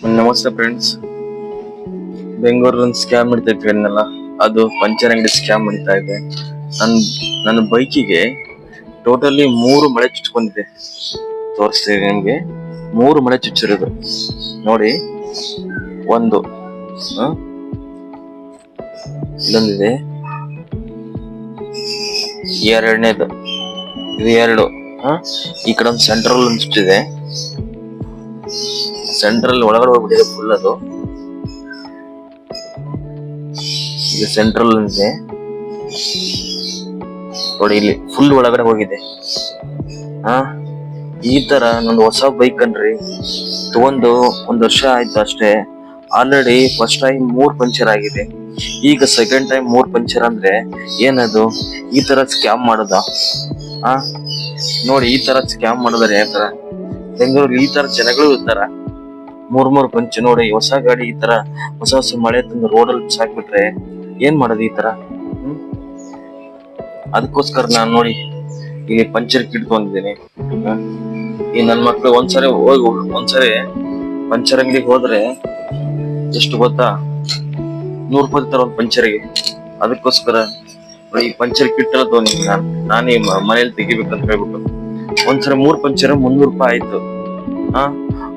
ನಮಸ್ತೆ ಫ್ರೆಂಡ್ಸ್ ಬೆಂಗಳೂರಲ್ಲಿ ಸ್ಕ್ಯಾಮ್ ಅನ್ನಲ್ಲ ಅದು ಪಂಚರ್ ಅಂಗಡಿ ಸ್ಕ್ಯಾಮ್ ನಡೀತಾ ಇದೆ ನನ್ನ ನನ್ನ ಬೈಕಿಗೆ ಟೋಟಲಿ ಮೂರು ಮಳೆ ಚುಚ್ಕೊಂಡಿದೆ. ತೋರಿಸ್ತೀವಿ ನಿಮಗೆ. ಮೂರು ಮಳೆ ಚುಚ್ಚಿರೋದು. ನೋಡಿ, ಒಂದು? ಇಲ್ಲೊಂದಿದೆ. ಎರಡನೇದು. ಇದು ಎರಡು? ಈ ಕಡೆ ಒಂದು ಸೆಂಟ್ರಲ್ ಚುಚ್ಚಿದೆ. ಸೆಂಟ್ರಲ್ ಒಳಗಡೆ ಹೋಗ್ಬಿಟ್ಟಿದೆ ಫುಲ್ ಅದು. ಇದು ಸೆಂಟ್ರಲ್ ಇದೆ. ನೋಡಿ ಇಲ್ಲಿ ಫುಲ್ ಒಳಗಡೆ ಹೋಗಿದೆ. ಹಾ? ಈ ತರ ನಂದು ಹೊಸ ಬೈಕ್ ಕಣ್ರಿ ತಗೊಂಡು ಒಂದ್ ವರ್ಷ ಆಯ್ತು ಅಷ್ಟೇ. ಆಲ್ರೆಡಿ ಫಸ್ಟ್ ಟೈಮ್ ಮೂರ್ ಪಂಚರ್ ಆಗಿದೆ. ಈಗ ಸೆಕೆಂಡ್ ಟೈಮ್ ಮೂರ್ ಪಂಚರ್ ಅಂದ್ರೆ ಏನದು? ಈ ತರ ಸ್ಕ್ಯಾಮ್ ಮಾಡೋದ? ಆ ನೋಡಿ ಈ ತರ ಸ್ಕ್ಯಾಮ್ ಮಾಡಿದಾರೆ ಯಾವ ತರ ಬೆಂಗಳೂರು ಈ ತರ ಜನಗಳು ಇರ್ತಾರ. ಮೂರ್ ಮೂರ್ ಪಂಚ್ ನೋಡಿ, ಹೊಸ ಗಾಡಿ ಈ ತರ, ಹೊಸ ಹೊಸ ಮಳೆ ತಂದು ರೋಡಲ್ಲಿ ಬಿಸಾಕ್ಬಿಟ್ರೆ ಏನ್ ಮಾಡೋದು ಈ ತರ? ಅದಕ್ಕೋಸ್ಕರ ನಾನ್ ನೋಡಿ ಇಲ್ಲಿ ಪಂಚರ್ ಕಿಟ್ ಬಂದಿದ್ದೀನಿ ಈ ನನ್ ಮಕ್ಳು ಒಂದ್ಸರಿ ಹೋಗಿ, ಒಂದ್ಸರಿ ಪಂಚರ್ ಅಂಗಡಿಗೆ ಹೋದ್ರೆ ಎಷ್ಟು ಗೊತ್ತಾ? ನೂರು ರೂಪಾಯಿ ತರ ಒಂದ್ ಪಂಚರ್ಗೆ ಅದಕ್ಕೋಸ್ಕರ ಈ ಪಂಚರ್ ಕಿಟ್ ಎಲ್ಲ ತಗೊಂಡಿದ್ದೀನಿ ನಾನು. ನಾನೇ ಮನೇಲಿ ತೆಗಿಬೇಕಂತ ಹೇಳ್ಬಿಟ್ಟು. ಒಂದ್ಸರಿ ಮೂರ್ ಪಂಚರ್ ಮುನ್ನೂರು ರೂಪಾಯಿ ಆಯ್ತು. ಹಾ,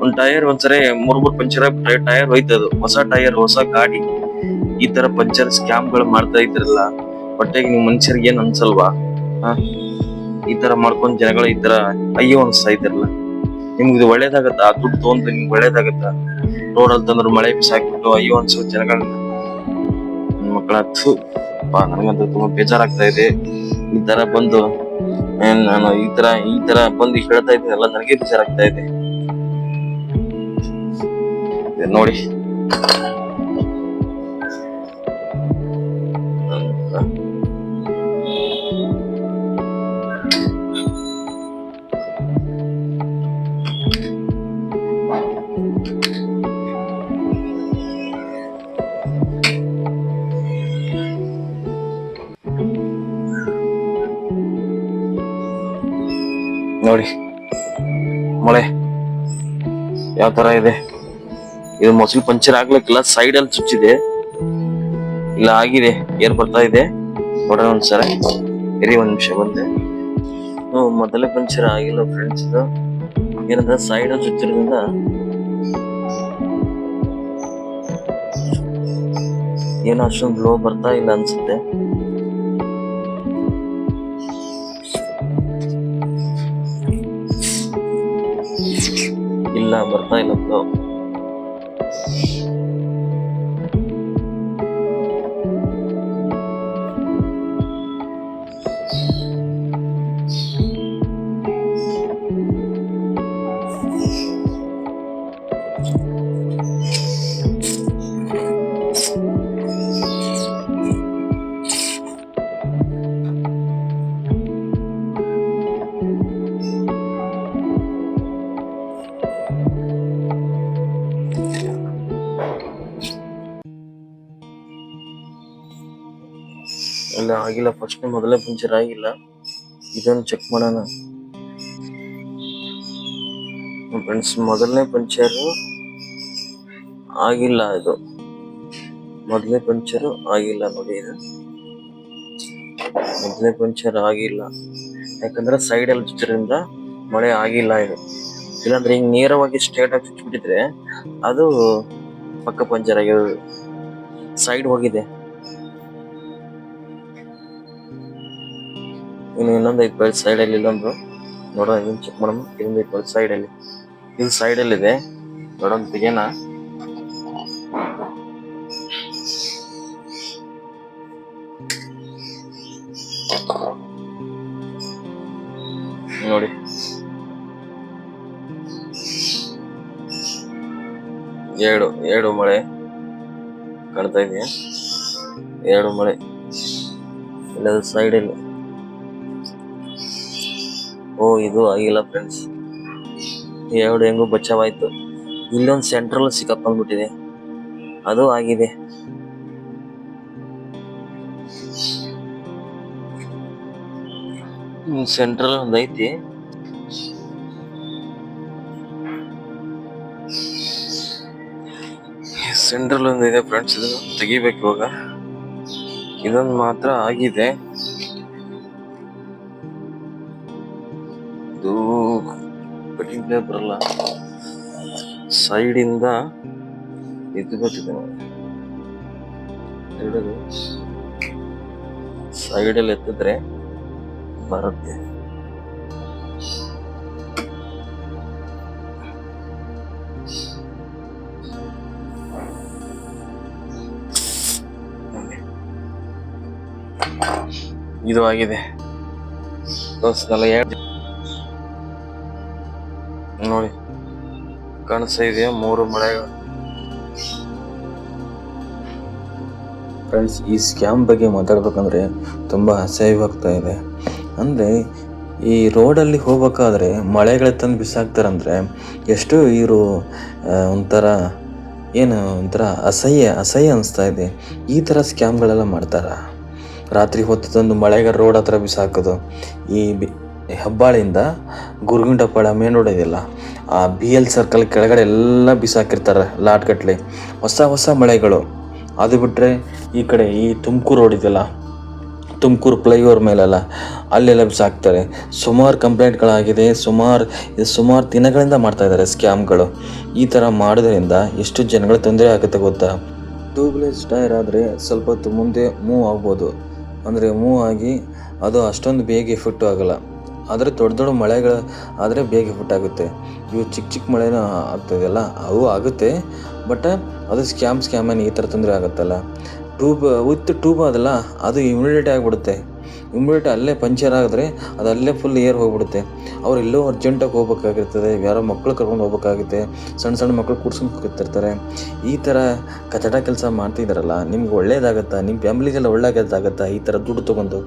ಒಂದ್ ಟೈರ್ ಒಂದ್ಸರಿ ಮೂರ್ ಮೂರ್ ಪಂಚರ್ ಟೈರ್ ಹೋಯ್ತದು. ಹೊಸ ಟೈರ್, ಹೊಸ ಗಾಡಿ. ಈ ತರ ಪಂಚರ್ ಸ್ಕ್ಯಾಮ್ಗಳು ಮಾಡ್ತಾ ಇದ್ರಲ್ಲ ಹೊಟ್ಟೆಗೆ ನೀವು ಮನುಷ್ಯರಿಗೆ ಏನ್ ಅನ್ಸಲ್ವಾ? ಹಾ, ಈ ತರ ಮಾಡ್ಕೊಂಡ್ ಜನಗಳು ಈ ತರ ಅಯ್ಯೋ ಅನ್ಸ್ತಾ ಇದ್ರಲ್ಲ. ನಿಮ್ಗೆ ಇದು ಒಳ್ಳೇದಾಗತ್ತ? ಆ ದುಡ್ಡು ತಗೊಂಡ್ರೆ ನಿಮ್ಗೆ ಒಳ್ಳೇದಾಗತ್ತ? ರೋಡ್ ಅಲ್ಲಿ ತಂದ್ರೆ ಮಳೆ ಬಿಸಾಕ್ಬಿಟ್ಟು ಅಯ್ಯೋ ಅನ್ಸೋ ಜನಗಳನ್ನ. ನನ್ ಮಕ್ಕಳ ನನಗಂತೂ ತುಂಬಾ ಬೇಜಾರಾಗ್ತಾ ಇದೆ. ಈ ತರ ಬಂದು ನಾನು ಈ ತರ ಈ ತರ ಬಂದು ಹೇಳ್ತಾ ಇದ್ದೀನಲ್ಲ ನನಗೆ ಬೇಜಾರಾಗ್ತಾ ಇದೆ ನೋಡಿ. ನೋಡಿ. ಮಳೆ, ಯಾವ ತರ ಇದೆ? ಇದು ಮೊಸರು ಪಂಚರ್ ಆಗ್ಲಿಕ್ಕಿಲ್ಲ ಸೈಡ್ ಅಲ್ಲಿ ಚುಚ್ಚಿದೆ. ಇಲ್ಲ, ಆಗಿದೆ. ಏರ್ ಬರ್ತಾ ಇದೆ? ನೋಡೋಣ ಒಂದ್ಸಲ. ಇರಿ, ಒಂದ್ ನಿಮಿಷ ಬಂದೆ. ಮೊದಲೇ ಪಂಚರ್ ಆಗಿಲ್ಲ ಫ್ರೆಂಡ್ಸ್ ಇದು. ಏನಂದ್ರೆ ಸೈಡ್ ಅಲ್ಲಿ ಚುಚ್ಚಿರೋದ್ರಿಂದ ಏನೋ ಅಷ್ಟೊಂದು ಲೋ ಬರ್ತಾ ಇಲ್ಲ ಅನ್ಸುತ್ತೆ. ಇಲ್ಲ ಬರ್ತಾ ಇಲ್ಲ ಇಲ್ಲ ಆಗಿಲ್ಲ. ಫಸ್ಟ್ ಮೊದಲೇ ಪಂಚರ್ ಆಗಿಲ್ಲ. ಇದನ್ನು ಚೆಕ್ ಮಾಡೋಣ. ಫ್ರೆಂಡ್ಸ್ ಮೊದಲನೇ ಪಂಚರ್ ಆಗಿಲ್ಲ ಇದು. ಮೊದಲನೇ ಪಂಚರ್ ಆಗಿಲ್ಲ ನೋಡಿ ಇದು. ಮೊದಲನೇ ಪಂಚರ್ ಆಗಿಲ್ಲ. ಯಾಕಂದ್ರೆ ಸೈಡ್ ಅಲ್ಲಿ ಮಳೆ ಆಗಿಲ್ಲ ಇದು. ಇಲ್ಲಾಂದ್ರೆ ಹಿಂಗ್ ನೇರವಾಗಿ ಸ್ಟ್ರೇಟ್ ಆಗಿ ಚುಚ್ಚಿಬಿಟ್ಟಿದ್ರೆ ಅದು ಪಕ್ಕ ಪಂಚರ್ ಆಗಿ ಸೈಡ್ ಹೋಗಿದೆ. ಇನ್ನು ಇನ್ನೊಂದು ಐದು ಸೈಡ್ ಅಲ್ಲಿ ಇಲ್ಲೊಂದು, ನೋಡೋಣ ಚೆಕ್ ಮಾಡೋಣ. ಇನ್ನೊಂದು ಐದು ಬೈಲ್ ಸೈಡ್ ಅಲ್ಲಿ. ಇದು ಸೈಡ್ ಅಲ್ಲಿ ಇದೆ ನೋಡೋಣ ತೆಗೆನ ಎರಡು ಎರಡು ಮಳೆ ಕಾಣ್ತಾ ಇದೆಯಾ ಎರಡು ಮಳೆ. ಇಲ್ಲದ ಸೈಡ್ ಅಲ್ಲಿ. ಓ, ಇದು ಆಗಿಲ್ಲ ಫ್ರೆಂಡ್ಸ್ ಎರಡು ಹೆಂಗೋ ಬಚಾವಾಯ್ತು. ಇಲ್ಲೊಂದು ಸೆಂಟ್ರಲ್ ಸಿಕ್ಕಾಕೊಂಡ್ಬಿಟ್ಟಿದೆ ಅದು ಆಗಿದೆ. ಸೆಂಟ್ರಲ್ ಒಂದೈತಿ ಸೆಂಟ್ರಲ್ ಒಂದು ಇದೆ ಫ್ರೆಂಡ್ಸ್ ಇದು ತೆಗಿಬೇಕು ಇವಾಗ. ಇದೊಂದು ಮಾತ್ರ ಆಗಿದೆ. ಇದು ಬರಲ್ಲ. ಸೈಡ್ ಇಂದ ಸೈಡ್ ಅಲ್ಲಿ ಎತ್ತಿದ್ರೆ ಬರುತ್ತೆ. ಇದು ಆಗಿದೆ. ನೋಡಿ ಕಾಣಿಸ್ತಾ ಇದೆಯಾ? ಮೂರು ಮಳೆಗಳು. ಫ್ರೆಂಡ್ಸ್ ಈ ಸ್ಕ್ಯಾಮ್ ಬಗ್ಗೆ ಮಾತಾಡ್ಬೇಕಂದ್ರೆ ತುಂಬ ಅಸಹ್ಯವಾಗ್ತಾ ಇದೆ. ಅಂದರೆ, ಈ ರೋಡಲ್ಲಿ ಹೋಗ್ಬೇಕಾದ್ರೆ ಮಳೆಗಳ ತಂದು ಬಿಸಾಕ್ತಾರಂದರೆ ಎಷ್ಟು ಇವರು ಒಂಥರ, ಏನು, ಒಂಥರ ಅಸಹ್ಯ ಅಸಹ್ಯ ಅನಿಸ್ತಾ ಇದೆ. ಈ ಥರ ಸ್ಕ್ಯಾಮ್ಗಳೆಲ್ಲ ಮಾಡ್ತಾರ? ರಾತ್ರಿ ಹೊತ್ತು ತಂದು ಮಳೆಗ ರೋಡ್ ಹತ್ರ ಬಿಸಾಕೋದು. ಈ ಬಿ ಹೆಬ್ಬಾಳಿಂದ ಗುರುಗುಂಡಪ್ಪಾಳ ಮೇನ್ ರೋಡ್ ಇದೆಯಲ್ಲ ಆ ಬಿ ಎಲ್ ಸರ್ಕಲ್ ಕೆಳಗಡೆ ಎಲ್ಲ ಬಿಸಾಕಿರ್ತಾರೆ ಲಾಟ್ಗಟ್ಲೆ. ಹೊಸ ಹೊಸ ಮಳೆಗಳು. ಅದು ಬಿಟ್ಟರೆ ಈ ಕಡೆ ಈ ತುಮಕೂರು ರೋಡ್ ಇದೆಯಲ್ಲ, ತುಮಕೂರು ಫ್ಲೈಓವರ್ ಮೇಲೆಲ್ಲ ಅಲ್ಲೆಲ್ಲ ಬಿಸಾಕ್ತಾರೆ. ಸುಮಾರು ಕಂಪ್ಲೇಂಟ್ಗಳಾಗಿದೆ ಸುಮಾರು ಇದು ಸುಮಾರು ದಿನಗಳಿಂದ ಮಾಡ್ತಾ ಇದ್ದಾರೆ ಸ್ಕ್ಯಾಮ್ಗಳು ಈ ಥರ ಮಾಡೋದ್ರಿಂದ ಎಷ್ಟು ಜನಗಳು ತೊಂದರೆ ಆಗುತ್ತೆ ಗೊತ್ತಾ? ಟ್ಯೂಬ್ಲೆಸ್ ಟೈರ್ ಆದರೆ ಸ್ವಲ್ಪ ಮುಂದೆ ಮೂವ್ ಆಗ್ಬೋದು. ಅಂದರೆ ಮೂವ್ ಆಗಿ ಅದು ಅಷ್ಟೊಂದು ಬೇಗ ಎಫೆಕ್ಟ್ ಆಗಲ್ಲ. ಆದರೆ ದೊಡ್ಡ ದೊಡ್ಡ ಮಳೆಗಳು ಆದರೆ ಬೇಗ ಎಫೆಕ್ಟ್ ಆಗುತ್ತೆ. ಇವು ಚಿಕ್ಕ ಚಿಕ್ಕ ಮಳೆನೂ ಆಗ್ತದೆಯಲ್ಲ ಅವು ಆಗುತ್ತೆ. ಬಟ್ ಅದು ಸ್ಕ್ಯಾಮ್ ಸ್ಕ್ಯಾಮ್ ಏನು ಈ ಥರ ತೊಂದರೆ ಆಗುತ್ತಲ್ಲ. ಟ್ಯೂಬ್, ವಿತ್ ಟ್ಯೂಬ್ ಅದಲ್ಲ, ಅದು ಇಮ್ಯುನಿಟಿ ಆಗಿಬಿಡುತ್ತೆ. ಇಮ್ಯುನಿಟಿ ಅಲ್ಲೇ ಪಂಚರ್ ಆದರೆ ಅದು ಅಲ್ಲೇ ಫುಲ್ ಏರ್ ಹೋಗ್ಬಿಡುತ್ತೆ. ಅವ್ರು ಎಲ್ಲೋ ಅರ್ಜೆಂಟಾಗಿ ಹೋಗ್ಬೇಕಾಗಿರ್ತದೆ, ಯಾರೋ ಮಕ್ಕಳು ಕರ್ಕೊಂಡು ಹೋಗ್ಬೇಕಾಗುತ್ತೆ ಸಣ್ಣ ಸಣ್ಣ ಮಕ್ಕಳು ಕೂಡ್ಸ್ಕೊಂಡು ಕೂತಿರ್ತಾರೆ. ಈ ಥರ ಕಚಡ ಕೆಲಸ ಮಾಡ್ತಿದ್ದಾರಲ್ಲ ನಿಮ್ಗೆ ಒಳ್ಳೇದಾಗತ್ತಾ? ನಿಮ್ಮ ಫ್ಯಾಮಿಲಿಗೆಲ್ಲ ಒಳ್ಳೇದಾಗತ್ತಾ ಈ ಥರ ದುಡ್ಡು ತೊಗೊಂಡು?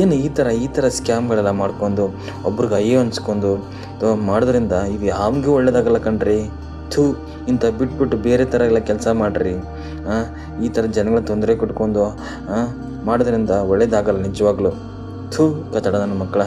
ಏನು ಈ ಥರ ಈ ಥರ ಸ್ಕ್ಯಾಮ್ಗಳೆಲ್ಲ ಮಾಡ್ಕೊಂಡು, ಒಬ್ರಿಗೆ ಅಯ್ಯೋ ಅನ್ಸ್ಕೊಂಡು ಮಾಡೋದ್ರಿಂದ ಇದು ಯಾವಾಗೂ ಒಳ್ಳೇದಾಗಲ್ಲ ಕಣ್ರಿ. ಥೂ, ಇಂಥ ಬಿಟ್ಬಿಟ್ಟು ಬೇರೆ ಥರ ಎಲ್ಲ ಕೆಲಸ ಮಾಡಿರಿ. ಈ ಥರ ಜನಗಳ ತೊಂದರೆ ಕೊಟ್ಕೊಂಡು ಮಾಡೋದ್ರಿಂದ ಒಳ್ಳೇದಾಗಲ್ಲ ನಿಜವಾಗ್ಲೂ. ಥೂ ಕತ್ತಡ ನನ್ನ ಮಕ್ಕಳ.